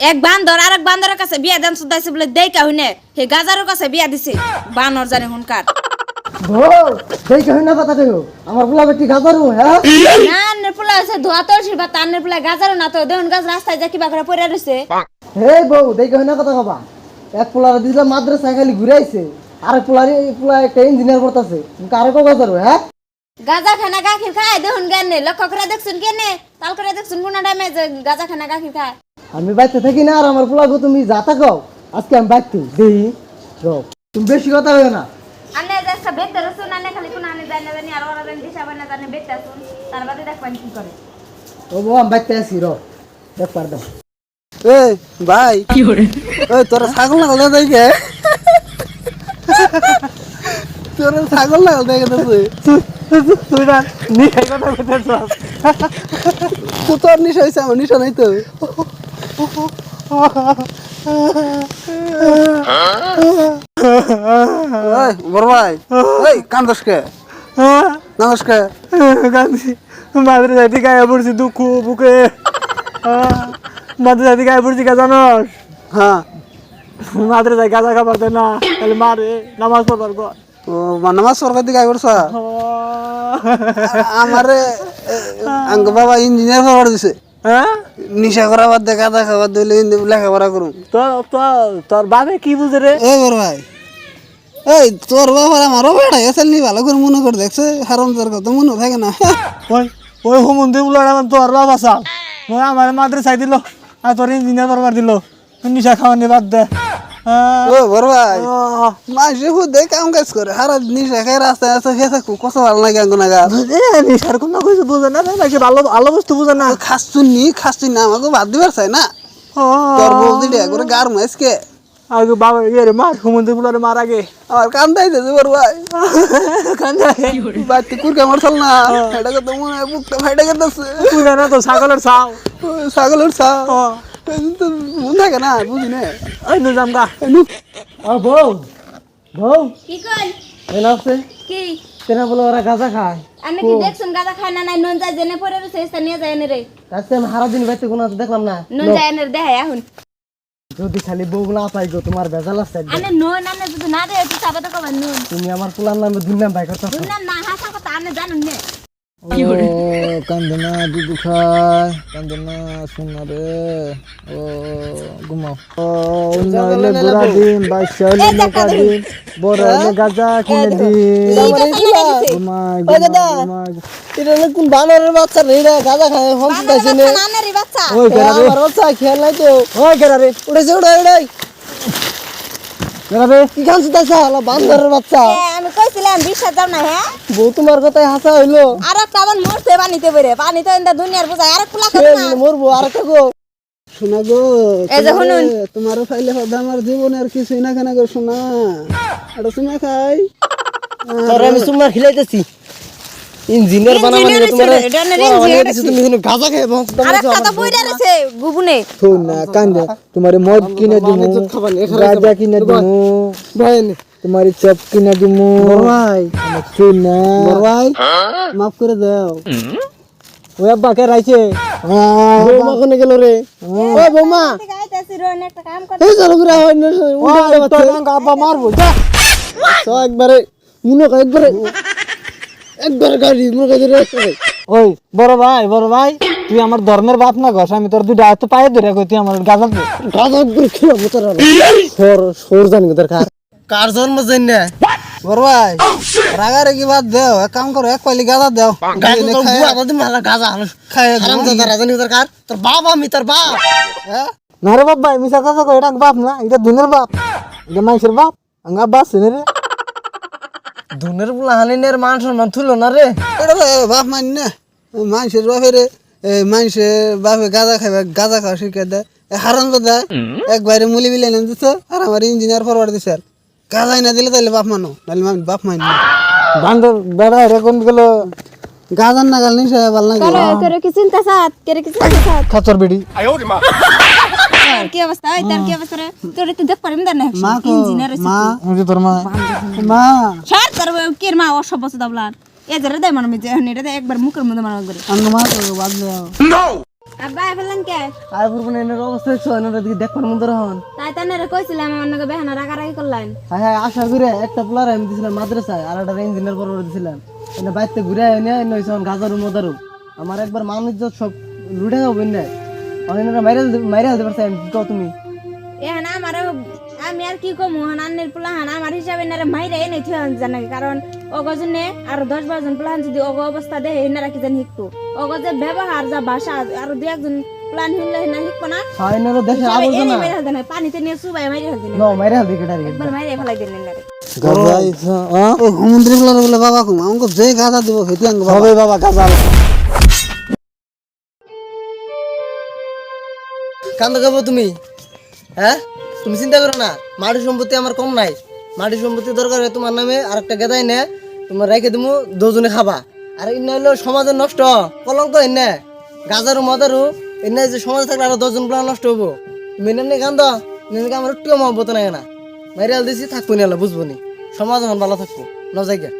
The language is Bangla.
এক বান্দর আর এক বান্দরের কাছে বিয়া দেন সুদাইছে বলে দেই কাহু নে হে গাজারও কাছে বিয়া দিছে। বানর জানে হুনকার কহি কথা দেও আমার পোলা বেটি গাজারু হ্যাঁ? না পোলা আছে ধোয়া তোর শিবা তান্নের পোলা গাজারও না তো দেউন গাছ রাস্তায় যা কিবা করে পড়ে রইছে। হে বউ দেই কহি কথা কবা। এক পোলার দিলা মাদ্রাসা খালি ঘুরে আইছে আর পোলার পোলা একটা ইঞ্জিনিয়ার করতেছে কারে কো গাজারু হ্যাঁ? গাজা খানা গাখির খায় দেখুন জ্ঞানে লক্ষ্য করে দেখছুন কেনে? তাল করে দেখছুন কোন টাইমে যে গাজা খানা গাখির খায়। আমি বাইতে থাকি না আর আমার পোলাকে তুমি যা থাকো আজকে আমি বাইতে। দেই তুমি বেশি কথা হইও না। আনে যে একটা বেতে রসুন আনে খালি কোন আনে যায় না জানি আর ওরা জানি দিশা বানা জানে বেতে আসুন তার বাদে দেখবেন কি করে। ও বউ আমি বাইতে আসি র। দেখ পার দাও। এই ভাই। ওই তোরা ছাগল লাগাল দেয় কে তোরা ছাগল লাগাল দেখে দেখে তুই। নাই তো ভাই ওই কান্দস কে কান্দস কে গান্ধী মাদ্রে যাইতে গায়ে পড়ছি দুঃখ বুকে মাদ্রে যাইতে গায়ে পড়ছি জানোস হ্যাঁ। মাদ্রে যাই গাঁজা খাবার দেয় না, তাহলে মারে, নামাজ পড়বার কর ও নামাজ সরকার দিকে আইবর আমারে আঙ্গ বাবা ইঞ্জিনিয়ার হওয়ার দিছে। হ্যাঁ? নিশা করা বাদ দেখা দেখা বাদ দিলে লেখাপড়া করুন তোর বাবে কি বুঝে রে? এই বড় ভাই এই তোর বাবার আমারও বেড়া গেছে নি ভালো করে মনে করে দেখছে হারাম তোর কথা মনে থাকে না। ওই ওই হুমন্দি বলার আমার তোর বাবা সাল আমার মাদ্রে চাই দিল আর তোর ইঞ্জিনিয়ার করবার দিল। নিশা খাওয়ানি বাদ দে। ও বড় ভাই। মাসে হুদে কাম কাজ করে। হারা নিশা খাই রাস্তায় আছে খেয়ে কত ভালো লাগে আঙ্গুনা গা এ, নিশার কোনো কিছু বুঝে না রে, ভালো ভালো বস্তু বুঝে না? খাচ্ছুন নি না আমাকে বাদ দিবার চাই না। তোর বলতে করে গার মাইসকে। আগে বাবা ইয়ে মার হুমন্দি বলার মার আগে। আমার কান্দাই দিয়েছে বড় ভাই। কান্দা বাড়িতে কুরকা মারছাল না এটা কথা মনে হয় বুকটা ফাইটা গেছে না তো ছাগলের ছাও। ছাগলের মনে না না নু কি কই কি তেনা বলে ওরা গাঁজা খায় আমি কি দেখছুন গাজা খায় না নাই নুন যায় জেনে পড়ে রইছে এসে যায় এনে রে আজকে দিন বাইতে কোনো দেখলাম না নুন যায় দেখায় এখন যদি খালি বউ না পাই গো তোমার বেজাল আছে। আনে নুন আনে যদি না দেয় তুই সাবাতে কবার নুন তুমি আমার পোলার নামে দুর্নাম ভাই করতে নুন না হাসা কথা আনে জানুন নে কান্দে না দুধু খায় কান্দে না শোনা রে। ও ঘুমাও। ও উন্নয়নে গোড়া দিন বাইশে হলে নৌকা দিন বড় হলে গাজা কিনে দিন। ঘুমায় ঘুমায় এটা কোন বানরের বাচ্চা রে গাঁজা খায় হম বাচ্চা ওই গেরা রে। বাচ্চা খেয়াল নাই তো ওই গেরা রে। উড়েছে উড়াই উড়াই। রে কি হলো বান্দরের বাচ্চা। আমি কইছিলাম বিশ্বাস যাও না হ্যাঁ? বউ তোমার হাসা হইল। আর একটা আবার মরছে পানিতে বেরে পানিতে ইন্দা দুনিয়ার বোঝায়। আর কুলা করে না মরবো আর একটা গো। শোনা গো এই যে শুনুন। তোমারও ফাইলে হবে আমার জীবনে আর কিছুই না কেন গো শোনা। এটা শোনা খাই। তোর আমি সুমা খিলাইতেছি। ইঞ্জিনিয়ার বানাবো Engineer না তোমার তুমি শুনো গাঁজা খেয়ে বংশ আর একটা তো বইরা রয়েছে গুবুনে শোন না কান্দে। তোমার মদ কিনে দিমু গাজা কিনে দিমু ভাই তোমার চপ কিনে দিমু। ভাই শোন না। ভাই মাফ করে দাও। ওই আব্বা কে রাইছে? বৌমা কোনে গেল রে? ও বৌমা। এই চলো করে হয় না আব্বা মারবো যা। তো একবারে মুনো একবারে। একবারে গাড়ি কা ধরে ওই বড় ভাই বড় ভাই তুই আমার ধর্মের বাপ না ঘষ আমি তোর দুইটা হাতে পায়ে ধরে কই তুই আমার গাজা গাজা করে খেলা মতো সর সর জানি তোর কার। জন্ম জানি না বড় ভাই রাগারে কি বাদ দেও এক কাম করো এক পাইলি গাজা দেও। গাজা তোর বুয়া দাদি মালা গাজা খায় হারাম দাদা রাজানি তোর কার? তোর বাপ আমি তোর বাপ। হ্যাঁ? না রে বাপ ভাই মিশা কথা কই এটা বাপ না এটা দুনের বাপ। এটা মানুষের বাপ আঙ্গা শুনে রে। দুনের বুলা হানিনের মান সম্মান তুলো না রে। এটা বাপ মান না। মানুষের বাপের মানুষের বাপে গাজা খাবে গাজা খাওয়া শিখে দেয়। হারাম দাদা একবারে মুলি বিলে এনে দিত আর আমার ইঞ্জিনিয়ার ফরওয়ার্ড দিছে আর। গাজাই না দিলে তাহলে বাপ মানো নাহলে বাপ মানি না। বান্দর বেড়া রে কোন গেল? গাজার না গাল নিশা ভালো লাগে। করে কি চিন্তা সাত? করে কি চিন্তা সাত? খাতর বেড়ি। কি অবস্থা? ওই তার কি অবস্থা রে? তোর তুই দেখ পারিম না? মা ইঞ্জিনিয়ার মা। তোর মা। মা। সার তার মা অসভ্য দাবলান এ ধরে দেয় মানে এটা একবার মুখের মধ্যে মারা করে। আঙ্গ মা কো বাদ দাও আব্বা ফেলেন কে? আর পুরো এনের অবস্থা দেখছ এনের দিকে দেখবার মতো হন তাই তানে কইছিলাম আমার নাকি বেহানা রাগারাগি করলেন। হ্যাঁ হ্যাঁ আশা করে একটা প্লার আমি দিছিলাম মাদ্রাসায় আর একটা ইঞ্জিনিয়ার পর দিছিলাম। এনে বাইতে ঘুরে এনে এনে হইছে গাজারু মদারু আমার একবার মানুষ সব লুটে যাব এনে অনেকটা মাইরে মাইরে হালতে পারছে আমি কি কও তুমি। এখন আমার আমি আর কি কমু হন আন্নের পোলাহান আমার হিসাবে এনারে মাইরে এনে থিয়ে জানাই কারণ অগজনে আর দশ বারোজন পোলাহান যদি অগ অবস্থা দেহে এনারা কি জানি শিখব অগ যে ব্যবহার যা ভাষা আর দু একজন প্লান হিনলে হেনা শিখব না? হ্যাঁ দেশে হিসাবে এনে আবর্জনা মেরে হালতে না পানিতে নিয়ে সুবাই মাইরে হালতে না ন মাইরে হালতে কেটারি একবার মাইরে ফেলাই দিন এনারে। ও হুমন্ত্রী ফেলার বলে বাবা কুম আমাকে যে গাদা দিব সেটি আঙ্গ বাবা। বাবা কান্দ গাবো তুমি? হ্যাঁ? তুমি চিন্তা করো না, মাটি সম্পত্তি আমার কম নাই। মাটি সম্পত্তি দরকার হয় তোমার নামে আর একটা গেদাই নে, তোমার রেখে দিমু, দুজনে খাবা। আর ইন্না হইল সমাজের নষ্ট, কলঙ্ক এনে, গাজারু, মদারু, এনে যে সমাজে থাকলে আরও দশজন প্লান নষ্ট হব তুমি এনে কান্দ, এনে আমার একটু মহব্বত নাই না। মাইরাল দিছি, থাকব নি বুঝব নি। সমাজ এখন ভালো থাকব ন জায়গা